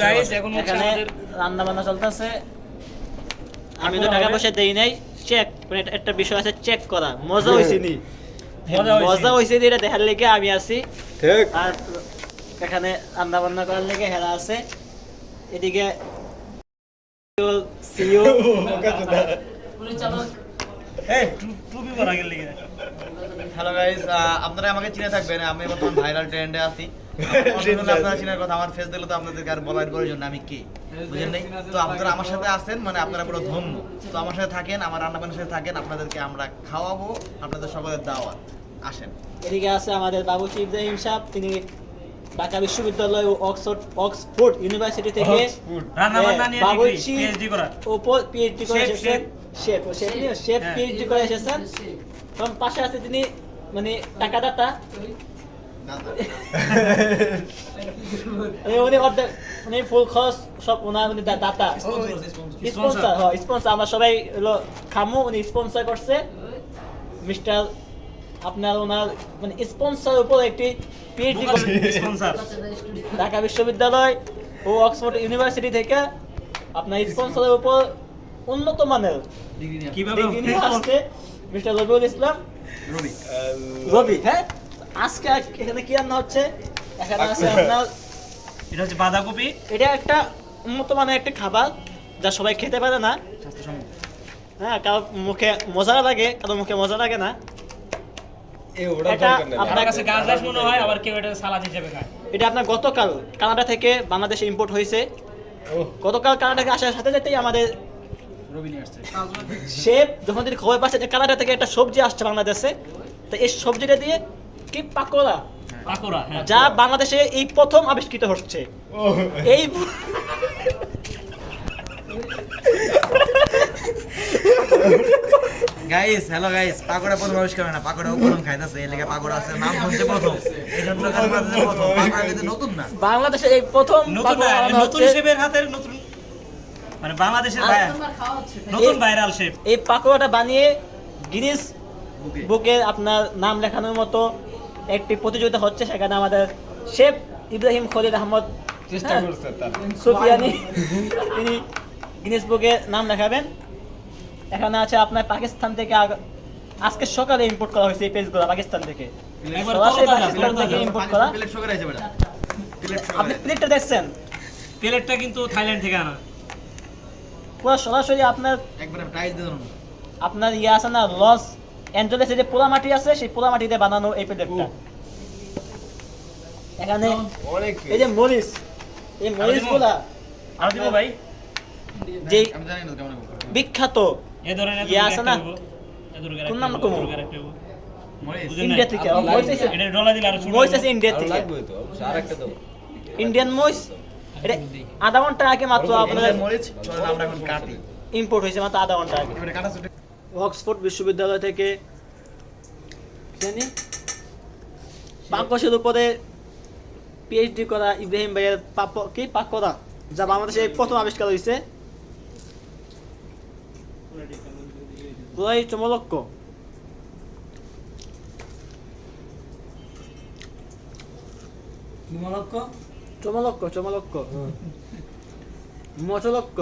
Guys এখন হচ্ছে এখানে রান্না বান্না চলতেছে। আমি তো টাকা পয়সা দেই নাই চেক মানে একটা বিষয় আছে চেক করা। মজা হয়েছে নি। মজা হয়েছে। নি এটা দেখার লেগে আমি আছি। ঠিক। আর এখানে রান্না বান্না করার লেগে হেরা আছে। এদিকে সিও এই টু- টুপি পরা গেল লিগে হ্যালো গাইস আপনারা আমাকে চিনে থাকবেন আমি বর্তমান ভাইরাল ট্রেন্ডে আছি। আপনারা চিনার কথা আমার ফেস দেখলে তো আপনাদেরকে আর বলার প্রয়োজন আমি কে? বুঝেন নাই? তো আপনারা আমার সাথে আছেন মানে আপনারা পুরো ধন্য। তো আমার সাথে থাকেন আমার রান্না সাথে থাকেন আপনাদেরকে আমরা খাওয়াবো আপনাদের সকলের দাওয়াত। আসেন। এদিকে আছে আমাদের ইব্রাহিম সাহেব তিনি ঢাকা বিশ্ববিদ্যালয় ও অক্সফোর্ড অক্সফোর্ড ইউনিভার্সিটি থেকে রান্না বান্না নিয়ে পিএইচডি করা উপর পিএইচডি করে Chef, এসেছেন শেফ শেফ নিয়ে শেফ। পিএইচডি করে এসেছেন। তখন পাশে আছে তিনি মানে টাকা দাতা। উনি উনি ফুল খরচ সব ওনার উনি দাতা। স্পন্সর হ্যাঁ স্পন্সর আমরা সবাই হলো খামু উনি স্পন্সর করছে। মিস্টার আপনার ওনার মানে স্পন্সর উপর একটি পিএইচডি স্পন্সর ঢাকা বিশ্ববিদ্যালয় ও অক্সফোর্ড ইউনিভার্সিটি থেকে আপনার স্পন্সরের উপর উন্নত মানের কীভাবে নিয়ে আসছে মিস্টার রবিউল ইসলাম। রবি। হ্যাঁ? আজকে এখানে কি রান্না হচ্ছে? এখানে আছে আপনার এটা হচ্ছে বাঁধাকপি। এটা একটা উন্নত মানের একটা খাবার যা সবাই খেতে পারে না। হ্যাঁ কারও মুখে মজা লাগে কারও মুখে মজা লাগে না। এটা আপনার- আমার কাছে গাছ গাছ মনে হয় আবার কেউ এটা সালাদ হিসেবে খায়। এটা আপনার গতকাল কানাডা থেকে বাংলাদেশে ইম্পোর্ট হয়েছে। গতকাল কানাডা থেকে আসার সাথে সাথেই আমাদের শেফ যখন তিনি খবর পাচ্ছে যে কানাডা থেকে একটা সবজি আসছে বাংলাদেশে তো এই সবজিটা দিয়ে কি পাকোড়া? পাকোড়া হ্যাঁ যা বাংলাদেশে এই প্রথম আবিষ্কৃত হচ্ছে। এই গাইস হ্যালো গাইস পাকোড়া প্রথম আবিষ্কার হয় না পাকোড়া প্রথম খাইতেছে এই লেগে পাকোড়া আছে নাম হচ্ছে প্রথম। এই জন্য প্রথম কিন্তু নতুন না। বাংলাদেশে এই প্রথম নতুন নতুন। শেফের হাতের নতুন মানে বাংলাদেশের নতুন ভাইরাল শেফ। এই পাকোড়াটা বানিয়ে গিনিস বুকে। আপনার নাম লেখানোর মতো একটি প্রতিযোগিতা হচ্ছে সেখানে আমাদের শেফ ইব্রাহিম খলিল আহমদ চেষ্টা হ্যাঁ, সুফিয়ানি তিনি গিনেস বুকে নাম লেখাবেন। এখানে আছে আপনার পাকিস্তান থেকে আজকে সকালে ইম্পোর্ট করা হয়েছে এই পেজগুলো পাকিস্তান থেকে। ইম্পোর্ট করা। আপনি প্লেটটা দেখছেন? প্লেটটা কিন্তু থাইল্যান্ড থেকে আনা। পুরো সরাসরি আপনার একবারে দিয়ে আপনার ইয়ে আছে না লস অ্যাঞ্জেলেসে যে পোড়া মাটি আছে সেই পোড়া মাটিতে বানানো এই এখানে এই যে মরিচ এই মরিচগুলা আর দিব ভাই। যেই আমি জানি না কেমন বিখ্যাত। এ ধরেন ইয়ে আছে না? কোন নাম কমু? ইন্ডিয়া থেকে। মরিচ দিলে আরও মরিচ আছে ইন্ডিয়া থেকে। লাগবে তো আর দাও ইন্ডিয়ান মরিচ? এটা আধা ঘণ্টা আগে মাত্র আপনাদের মরিচ আমরা এখন কাটি। ইম্পোর্ট হয়েছে মাত্র আধা ঘণ্টা আগে। অক্সফোর্ড বিশ্ববিদ্যালয় থেকে বাক্যসের উপরে পিএইচডি করা ইব্রাহিম ভাইয়ের পাপ কি? পাক করা যা বাংলাদেশে প্রথম আবিষ্কার হয়েছে। পুরাই চমলক্ষ চমলক্ষ চমলক্ষ মচলক্ষ